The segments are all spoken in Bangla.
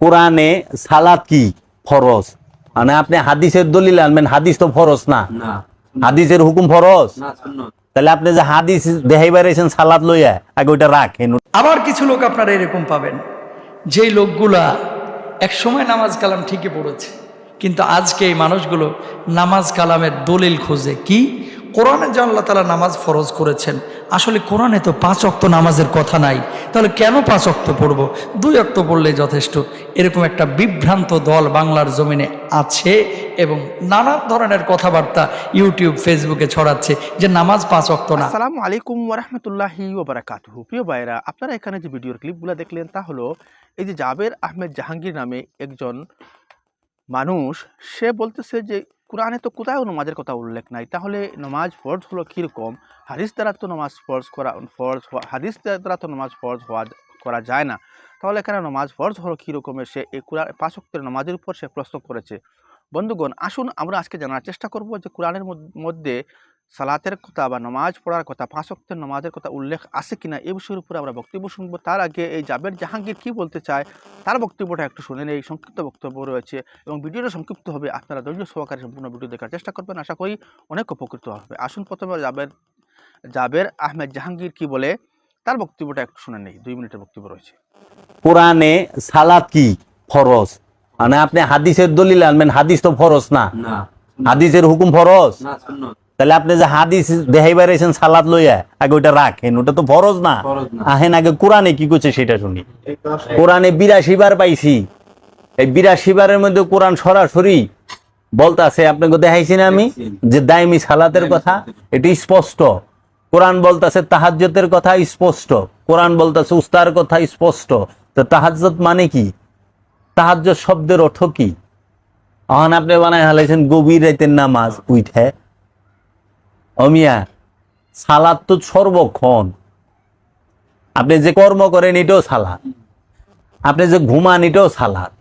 কোরআনে সালাত কি? ফরজ। মানে আপনি হাদিসের দলিল আনবেন হাদিস তো ফরজ না। না হাদিসের হুকুম ফরজ? তাহলে আপনি যে হাদিস দেখাইবার এসেন সালাত লইয়া আগে ওইটা রাখেন আবার কিছু লোক আপনারা এরকম পাবেন যেই লোকগুলা এক সময় নামাজ কালাম ঠিকই পড়েছে কিন্তু আজকে এই মানুষগুলো নামাজ কালামের দলিল খোঁজে। কি? কোরআনে যে আল্লাহ তালা নামাজ ফরজ করেছেন, আসলে কোরআনে তো পাঁচ অক্ত নামাজের কথা নাই। তাহলে কেন পাঁচ অক্ত পড়ব? দুই অক্ত পড়লে যথেষ্ট। এরকম একটা বিভ্রান্ত দল বাংলার জমিনে আছে এবং নানা ধরনের কথাবার্তা ইউটিউব, ফেসবুকে ছড়াচ্ছে যে নামাজ পাঁচ অক্ত না। সালাম আলাইকুম ওরহমতুল্লাহি প্রিয় ভাইরা আপনারা এখানে যে ভিডিওর ক্লিপগুলো দেখলেন তা হলো, এই যে জাবের আহমেদ জাহাঙ্গীর নামে একজন মানুষ, সে বলতেছে যে কোরআনে তো কোথাও নমাজের কথা উল্লেখ নাই। তাহলে নমাজ ফরজ হলো কীরকম? হাদিস দ্বারা তো নমাজ ফরজ করা, ফরজ হাদিস দ্বারা তো নমাজ ফরজ হওয়া, করা যায় না। তাহলে এখানে নমাজ ফরজ হলো কীরকমের? সে এই কোরআন পাশক্তের নমাজের উপর সে প্রশ্ন করেছে। বন্ধুগণ, আসুন আমরা আজকে জানার চেষ্টা করব যে কোরআনের মধ্যে সালাতের কথা বা নামাজ পড়ার কথা পাঁচ ওয়াক্তের নামাজের কথা উল্লেখ আছে কিনা এই বিষয়ের উপরে আমরা বক্তব্য শুনব। তার আগে এই জাবের জাহাঙ্গীর কি বলতে চায় তার বক্তব্যটা একটু শুনে নেই সংক্ষিপ্ত বক্তব্য রয়েছে এবং ভিডিওটা সংক্ষিপ্ত হবে আপনারা ধৈর্য সহকারে সম্পূর্ণ ভিডিও দেখার চেষ্টা করবেন। আশা করি অনেক উপকৃত হবে। আসুন প্রথমে জাবের জাবের আহমেদ জাহাঙ্গীর কি বলে তার বক্তব্যটা একটু শুনে নেই দুই মিনিটের বক্তব্য রয়েছে। কোরআনে সালাত কি? ফরজ। মানে আপনি হাদিসের দলিল আনবেন হাদিস তো ফরজ না। না হাদিসের হুকুম ফরজ? না সুন্নত। তাহলে আপনি যে হাদিস দেখাইবার এসেন সালাত লইয়া আগে ওইটা রাখেন ওটা তো ফরজ না। আহেন আগে কোরআনে কি করছে সেটা শুনি। কোরআনে বিরাশি বার পাইছি। এই বিরাশি বারের মধ্যে কোরআন সরাসরি বলতাছে আপনাকে দেখাইছি না আমি যে দাইমি সালাতের কথা এটি স্পষ্ট। কোরআন বলতাছে তাহাজ্জতের কথা স্পষ্ট। কোরআন বলতাছে উস্তার কথা স্পষ্ট। তো তাহাজ্জত মানে কি? তাহাজ্জত শব্দের অর্থ কি? এখন আপনি বানায় হালাইছেন গভীর রাইতের নামাজ উঠে অমিয়া সালাদ তো সর্বক্ষণ। আপনি যে কর্ম করেন এটাও সালাদ। আপনি যে ঘুমান এটাও সালাদ।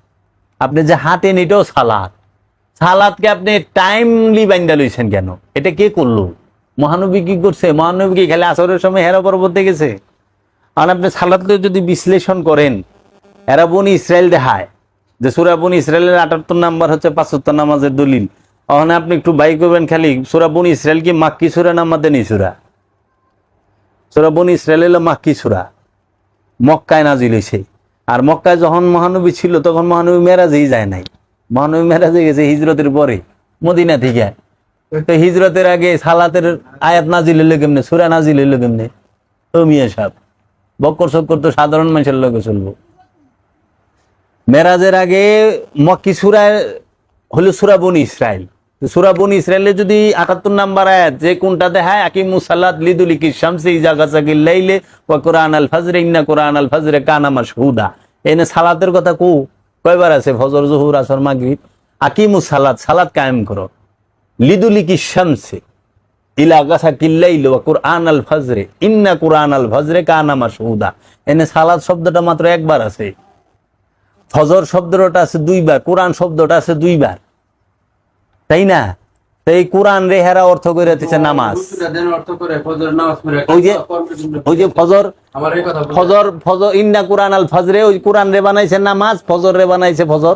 আপনি যে হাঁটেন এটাও সালাদ। সালাদকে আপনি টাইমলি বাইন্দা লইছেন কেন? এটা কে করল? মহানবী কি করছে? মহানবী কি খেলে আসরের সময় হেরা পর্বতে গেছে আর আপনি সালাদকে যদি বিশ্লেষণ করেন এরা বনি ইসরায়েল দেখায়। যে সুরা বনি ইসরায়েলের আটাত্তর নাম্বার হচ্ছে পাঁচাত্তর নামাজের দলিল। ওখানে আপনি একটু বাই করবেন খালি, সুরা বনি ইসরায়েল কি মাক্কি সুরা না মাদানি সুরা? সুরা বনি ইসরায়েল হলো মাক্কি সুরা। মক্কায় নাজিল হয়েছে আর মক্কায় যখন মহানবী ছিল, তখন মহানবী মেরাজেই যায় নাই। মহানবী মেরাজে গেছে হিজরতের পরে, মদিনা থেকে। তো হিজরতের আগে সালাতের আয়াত নাজিল হইল কেমনে? সুরা নাজিল হইল কেমনে? তো মিয়া সাহেব। বক্কর চক্কর তো সাধারণ মানুষের লোকে চলবো। মেরাজের আগে মক্কি সুরায় হলো সুরা বনি ইসরায়েল তো সুরা ইসরায়েলে যদি আটাত্তর নাম্বার আয়াত, যে কোনটা দেখায়? আকিম মুসাল্লাত লিদুল কি শামসি জাগাসাকি লাইলে ওয়া কোরআন আল ফাজরে, ইন্না কোরআন আল ফাজরে কানা মাশহুদা। এনে সালাতের কথা কু কয়বার আছে? ফজর, জহুর, আসর, মাগরিব। আকিমুস সালাত সালাত কায়েম করো। লিদুলি কি শামসে ইলা গাছা কিল্লাইল ওয়া কোরআন আল ফাজরে, ইন্না কোরআন আল ফাজরে কানা মাশহুদা। এনে সালাত শব্দটা মাত্র একবার আছে। ফজর শব্দটা আছে দুইবার, কোরআন শব্দটা আছে দুইবার। তাই না? এই কোরআন রেহারা অর্থ করে দিচ্ছে নামাজ। অর্থ করে নামাজ ওই যে ওই যে ফজর আমার এই কথা বলে- ফজর ফজর ইন্না কোরআন আল ফজরে ওই কোরআন রে বানাইছে নামাজ ফজর রে বানাইছে ফজর।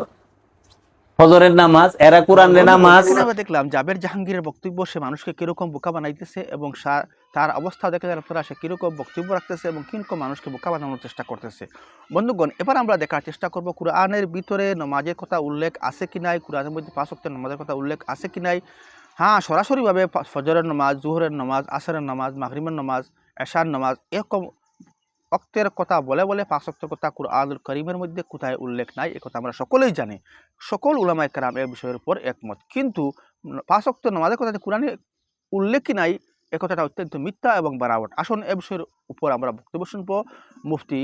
ফজরের নামাজ এরা কোরআন রে নামাজ। আমরা দেখলাম জাবের জাহাঙ্গীরের বক্তব্য সে মানুষকে কীরকম বোকা বানাইতেছে এবং সা- তার অবস্থা দেখে যারা আপনারা সে কীরকম বক্তব্য রাখতেছে এবং কীরকম মানুষকে বোকা বানানোর চেষ্টা করতেছে। বন্ধুগণ, এবার আমরা দেখার চেষ্টা করব কোরআনের ভিতরে নমাজের কথা উল্লেখ আছে কি নাই, কোরআনের মধ্যে পাঁচ ওয়াক্তের নমাজের কথা উল্লেখ আছে কি নাই। হ্যাঁ সরাসরিভাবে ফজরের নামাজ, জোহরের নামাজ, আসরের নামাজ মাগরিমের নামাজ, এশার নামাজ এরকম অক্তের কথা বলে বলে পাঁচ কথা কুরআনুল করিমের মধ্যে কোথায় উল্লেখ নাই, এ কথা আমরা সকলেই জানি। সকল উলামায়ে কারাম এ বিষয়ের উপর একমত। কিন্তু পাঁচ অক্ত নামাজের কথা যে কোরআনে উল্লেখই নাই এ কথাটা অত্যন্ত মিথ্যা এবং বারাবট। আসুন এ বিষয়ের উপর আমরা বক্তব্য শুনব। মুফতি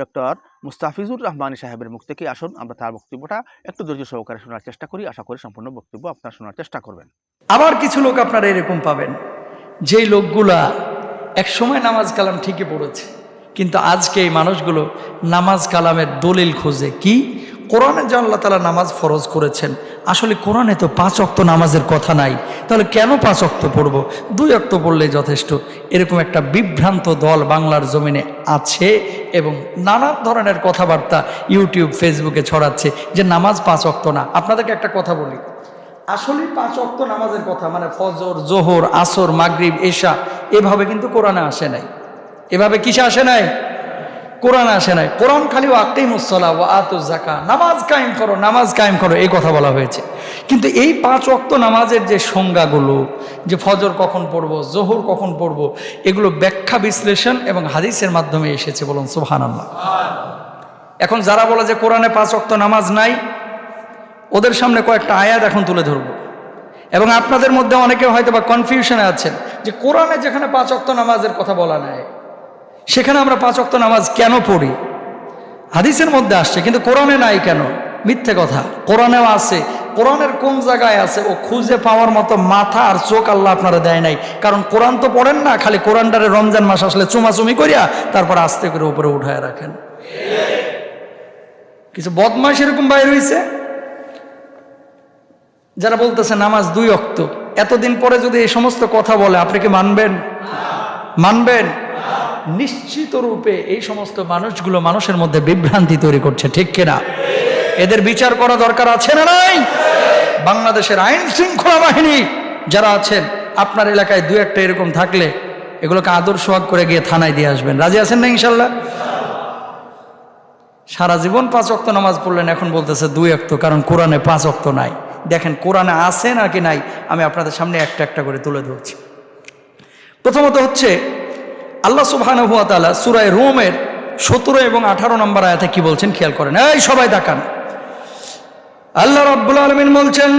ডক্টর মুস্তাফিজুর রহমানী সাহেবের মুখ থেকে আসুন, আমরা তার বক্তব্যটা একটু ধৈর্য সহকারে শোনার চেষ্টা করি। আশা করি সম্পূর্ণ বক্তব্য আপনারা শোনার চেষ্টা করবেন। আবার কিছু লোক আপনারা এরকম পাবেন, যেই লোকগুলা এক সময় নামাজ কালাম ঠিকই পড়েছে, কিন্তু আজকে এই মানুষগুলো নামাজ কালামের দলিল খোঁজে। কি? কোরআনে যে আল্লাহ তালা নামাজ ফরজ করেছেন আসলে কোরআনে তো পাঁচ অক্ত নামাজের কথা নাই। তাহলে কেন পাঁচ অক্ত পড়ব? দুই অক্ত পড়লে যথেষ্ট। এরকম একটা বিভ্রান্ত দল বাংলার জমিনে আছে এবং নানা ধরনের কথাবার্তা ইউটিউব, ফেসবুকে ছড়াচ্ছে যে নামাজ পাঁচ অক্ত না। আপনাদেরকে একটা কথা বলি। আসলে পাঁচ অক্ত নামাজের কথা মানে ফজর, জোহর, আসর, মাগরিব, এশা, এভাবে কিন্তু কোরআনে আসে নাই। এভাবে কিসে আসে নাই? কোরআন আসে নাই। কোরআন খালি আকিম উসলা ও আতু জাকা নামাজ কায়েম করো, নামাজ কায়েম করো, এই কথা বলা হয়েছে। কিন্তু এই পাঁচ অক্ত নামাজের যে সংজ্ঞাগুলো, যে ফজর কখন পড়ব, জোহর কখন পড়ব, এগুলো ব্যাখ্যা, বিশ্লেষণ এবং হাদিসের মাধ্যমে এসেছে বলুন সুহান আল্লাহ এখন যারা বলে যে কোরআনে পাঁচ অক্ত নামাজ নাই, ওদের সামনে কয়েকটা আয়াত এখন তুলে ধরবো। এবং আপনাদের মধ্যে অনেকে হয়তো বা কনফিউশনে আছেন যে কোরআনে যেখানে পাঁচ অক্ত নামাজের কথা বলা নাই সেখানে আমরা পাঁচ অক্ত নামাজ কেন পড়ি? হাদিসের মধ্যে আসছে, কিন্তু কোরআনে নাই কেন? মিথ্যে কথা। কোরআনেও আছে। কোরআনের কোন জায়গায় আছে, ও খুঁজে পাওয়ার মতো মাথা আর চোখ আল্লাহ আপনারা দেয় নাই। কারণ কোরআন তো পড়েন না, খালি কোরআনটারে রমজান মাস আসলে চুমাচুমি করিয়া তারপর আস্তে করে উপরে উঠায় রাখেন। কিছু বদমাস এরকম বাইর হয়েছে যারা বলতেছে নামাজ দুই অক্ত এতদিন পরে যদি এই সমস্ত কথা বলে, আপনি কি মানবেন? মানবেন? নিশ্চিত রূপে এই সমস্ত মানুষগুলো মানুষের মধ্যে বিভ্রান্তি তৈরি করছে, ঠিক কিনা? এদের বিচার করা দরকার আছে না নাই? বাংলাদেশের আইন শৃঙ্খলা বাহিনী যারা আছেন, আপনার এলাকায় দু একটা এরকম থাকলে এগুলোকে আদর সোহাগ করে গিয়ে থানায় দিয়ে আসবেন। রাজি আছেন না ইনশাল্লাহ? সারা জীবন পাঁচ অক্ত নামাজ পড়লেন, এখন বলতেছে দুই অক্ত কারণ কোরআনে পাঁচ অক্ত নাই। দেখেন, কোরআনে আছে নাকি নাই, আমি আপনাদের সামনে একটা একটা করে তুলে ধরছি। প্রথমত হচ্ছে আল্লাহ সুবহান হুয়া তালা সুরায় রোমের সতেরো এবং আঠারো নম্বর আয়াতে কি বলছেন? খেয়াল করেন। এই সবাই দেখান আল্লাহ রাব্বুল আলমিন বলছেন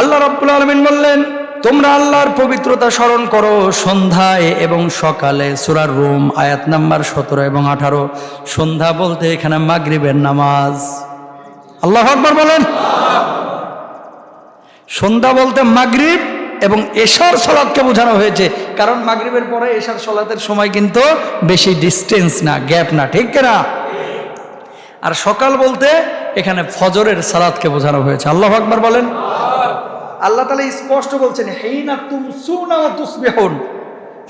আল্লাহ রাব্বুল আলামিন বললেন তোমরা আল্লাহর পবিত্রতা স্মরণ করো সন্ধ্যায় এবং সকালে সুরার রুম, আয়াত নাম্বার সতেরো এবং আঠারো। সন্ধ্যা বলতে এখানে মাগরিবের নামাজ। আল্লাহ আকবর বলেন। সন্ধ্যা বলতে মাগরিব এবং এশার সলাদকে বোঝানো হয়েছে। কারণ মাগরিবের পরে এশার সলাতের সময় কিন্তু বেশি ডিস্টেন্স না গ্যাপ না, ঠিক না আর সকাল বলতে এখানে ফজরের সালাদকে বোঝানো হয়েছে। আল্লাহ আকবর বলেন। আল্লাহ তালা স্পষ্ট বলছেন, হেইনা তুম সুনা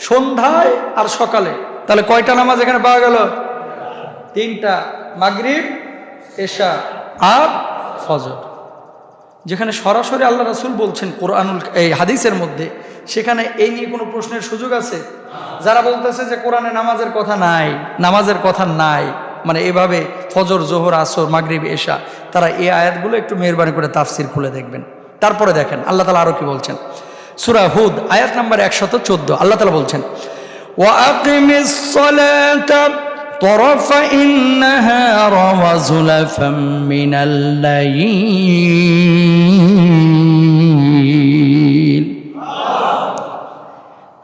সন্ধ্যায় আর সকালে। তাহলে কয়টা নামাজ এখানে পাওয়া গেল? তিনটা, মাগরিব, এশা আর ফজর। যেখানে সরাসরি আল্লাহ রাসুল বলছেন কোরআনুল, এই হাদিসের মধ্যে, সেখানে এই নিয়ে কোনো প্রশ্নের সুযোগ আছে? যারা বলতেছে যে কোরআনে নামাজের কথা নাই, নামাজের কথা নাই মানে এভাবে ফজর, জোহর, আসর, মাগরিব, এশা, তারা এই আয়াতগুলো একটু মেহরবানি করে তাফসির খুলে দেখবেন। তারপরে দেখেন, আল্লাহ তালা আরও কি বলছেন? সুরা হুদ, আয়াত নাম্বার একশত চোদ্দ, আল্লাহ তালা বলছেন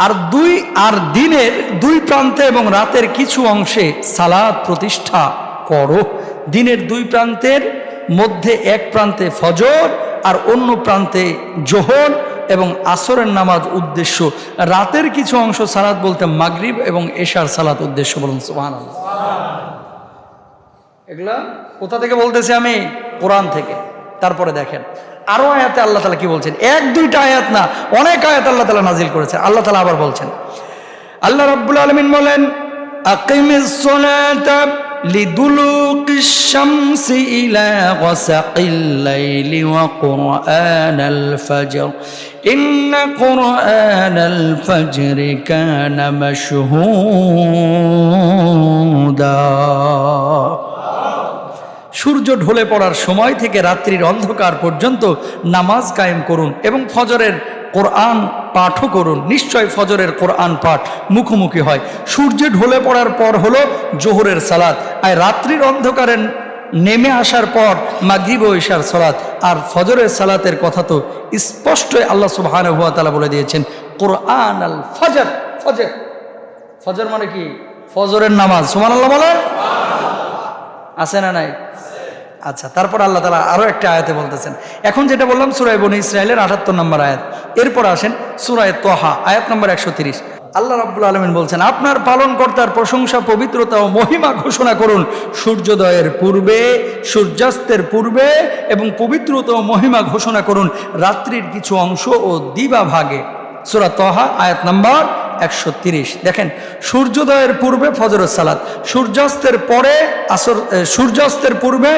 আর দুই, আর দিনের দুই প্রান্তে এবং রাতের কিছু অংশে সালাদ প্রতিষ্ঠা করো। দিনের দুই প্রান্তের মধ্যে এক প্রান্তে ফজর আর অন্য প্রান্তে জোহর এবং আসরের নামাজ উদ্দেশ্য। রাতের কিছু অংশ সালাদ বলতে মাগরিব এবং এশার সালাত উদ্দেশ্য বলুন সুহান এগুলা কোথা থেকে বলতেছি আমি? কোরআন থেকে। তারপরে দেখেন, আরও আয়াতে আল্লাহ তালা কি বলছেন? এক, দুইটা আয়াত না, অনেক আয়াত আল্লাহ তালা নাজিল করেছে আল্লাহ তালা আবার বলছেন, আল্লাহ রাব্বুল আলমিন বলেন সালাতা لدلوق الشمس إلى غسق الليل وقرآن الفجر. إن قرآن الفجر كان مشهودا. সূর্য ঢলে পড়ার সময় থেকে রাত্রির অন্ধকার পর্যন্ত নামাজ কায়েম করুন এবং ফজরের কোরআন পাঠও করুন। নিশ্চয় ফজরের কোরআন পাঠ মুখোমুখি হয়। সূর্য ঢলে পড়ার পর হলো জোহরের সালাদ আর রাত্রির অন্ধকারে নেমে আসার পর মাগরিব ও ইশার সালাত। আর ফজরের সালাতের কথা তো স্পষ্টই আল্লাহ সুবহানাহু ওয়া তাআলা বলে দিয়েছেন কোরআন আল ফজর। ফজর। ফজর মানে কি? ফজরের নামাজ। সুমান আল্লাহ বলেন? আছে না নাই? আচ্ছা তারপর আল্লাহ তালা আরও একটা আয়াতে বলতেছেন। এখন যেটা বললাম সুরাই বনি ইসরায়েলের আটাত্তর নম্বর আয়াত। এরপর আসেন সুরায় তোহা, আয়াত নম্বর একশো তিরিশ। আল্লাহ রাব্বুল আলমিন বলছেন, আপনার পালনকর্তার প্রশংসা, পবিত্রতা ও মহিমা ঘোষণা করুন। সূর্যোদয়ের পূর্বে, সূর্যাস্তের পূর্বে এবং পবিত্রতা ও মহিমা ঘোষণা করুন। রাত্রির কিছু অংশ ও দিবা ভাগে। সুরা তহা, আয়াত নাম্বার একশো দেখেন, সূর্যোদয়ের পূর্বে ফজরের সালাত, সূর্যাস্তের পরে আসর সূর্যাস্তের পূর্বে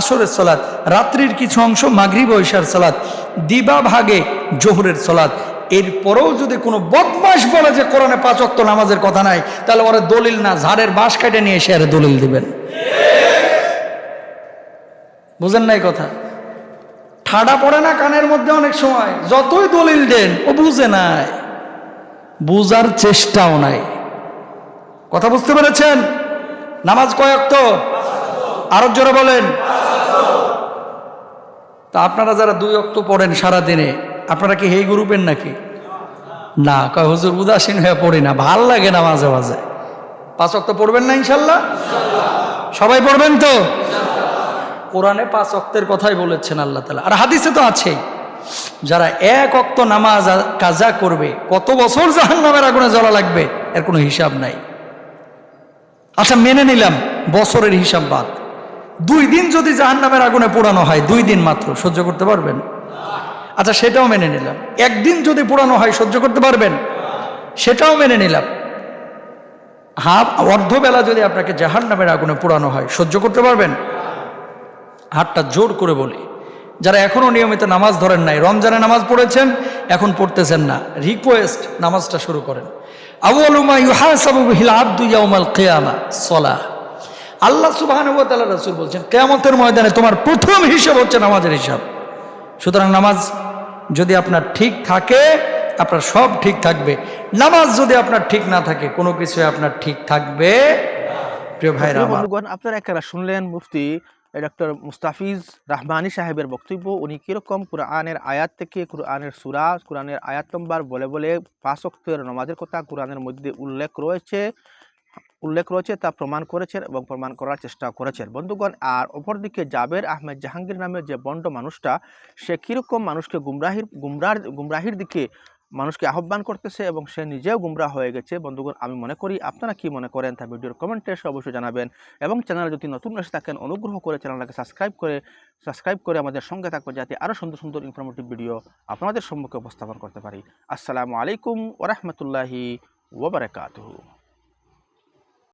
আসরের সালাত, রাত্রির কিছু অংশ মাগরিব ও ইশার সালাত, দিবা ভাগে জোহরের সালাত। এরপরেও যদি কোনো বদমাস বলে যে কোরআনে পাঁচ অক্ত নামাজের কথা নাই, তাহলে ওরা দলিল না, ঝাড়ের বাঁশ কেটে নিয়ে এসে আর দলিল দিবেন। বুঝেন নাই কথা? ঠাডা পড়ে না কানের মধ্যে অনেক সময়, যতই দলিল দেন, ও বুঝে নাই। বুঝার চেষ্টাও নাই। কথা বুঝতে পেরেছেন? নামাজ কয়েক তো আরও জোরে বলেন। তা আপনারা যারা দুই অক্ত পড়েন সারা দিনে আপনারা কি হেই গ্রুপের নাকি? না, কয় হুজুর উদাসীন হয়ে পড়ি না, ভালো লাগে না মাঝে মাঝে। পাঁচ অক্ত পড়বেন না ইনশাল্লাহ? সবাই পড়বেন তো? কোরআনে পাঁচ অক্তের কথাই বলেছেন আল্লাহ তালা আর হাদিসে তো আছেই। যারা এক অক্ত নামাজ কাজা করবে, কত বছর জাহান নামের আগুনে জ্বলা লাগবে, এর কোনো হিসাব নাই। আচ্ছা মেনে নিলাম, বছরের হিসাব বাদ। দুই দিন যদি জাহান নামের আগুনে পোড়ানো হয়, দুই দিন মাত্র, সহ্য করতে পারবেন? আচ্ছা সেটাও মেনে নিলাম। একদিন যদি পোড়ানো হয়, সহ্য করতে পারবেন? সেটাও মেনে নিলাম। হাফ, অর্ধবেলা যদি আপনাকে জাহান নামের আগুনে পোড়ানো হয়, সহ্য করতে পারবেন? হাতটা জোর করে বলি। যারা এখনও নিয়মিত নামাজ ধরেন নাই রমজানে নামাজ পড়েছেন এখন পড়তেছেন না। রিকোয়েস্ট নামাজটা শুরু করেন। আবুলুমা ইউহাসাবু আব্দু ইয়াউমাল কিয়ামা সলাহ। আল্লাহ ওয়া বলছেন কিয়ামতের ময়দানে তোমার প্রথম হিসাব হচ্ছে নামাজের হিসাব। সুতরাং নামাজ যদি আপনার ঠিক থাকে আপনার সব ঠিক থাকবে। নামাজ যদি আপনার ঠিক না থাকে কোনো কিছু আপনার ঠিক থাকবে প্রিয় ভাইরা আপনারা শুনলেন মুফতি ডক্টর মুস্তাফিজ রাহমানি সাহেবের বক্তব্য, উনি কীরকম কোরআনের আয়াত থেকে কোরআনের সুরা, কোরআনের আয়াত নম্বর বলে বলে পাঁচ অক্টের নামাজের কথা কোরআনের মধ্যে উল্লেখ রয়েছে উল্লেখ রয়েছে তা প্রমাণ করেছেন এবং প্রমাণ করার চেষ্টা করেছেন। বন্ধুগণ, আর অপরদিকে জাবের আহমেদ জাহাঙ্গীর নামের যে বন্ড মানুষটা, সে কীরকম মানুষকে গুমরাহির, গুমরার, গুমরাহির দিকে মানুষকে আহ্বান করতেছে এবং সে নিজেও গুমরা হয়ে গেছে। বন্ধুগণ, আমি মনে করি আপনারা কি মনে করেন তা ভিডিওর কমেন্টে এসে অবশ্যই জানাবেন এবং চ্যানেলে যদি নতুন এসে থাকেন, অনুগ্রহ করে চ্যানেলটাকে সাবস্ক্রাইব করে সাবস্ক্রাইব করে আমাদের সঙ্গে থাকবে যাতে আরও সুন্দর সুন্দর ইনফরমেটিভ ভিডিও আপনাদের সম্মুখে উপস্থাপন করতে পারি। আসসালামু আলাইকুম ওরহমতুল্লাহি ওবরাকাতুহু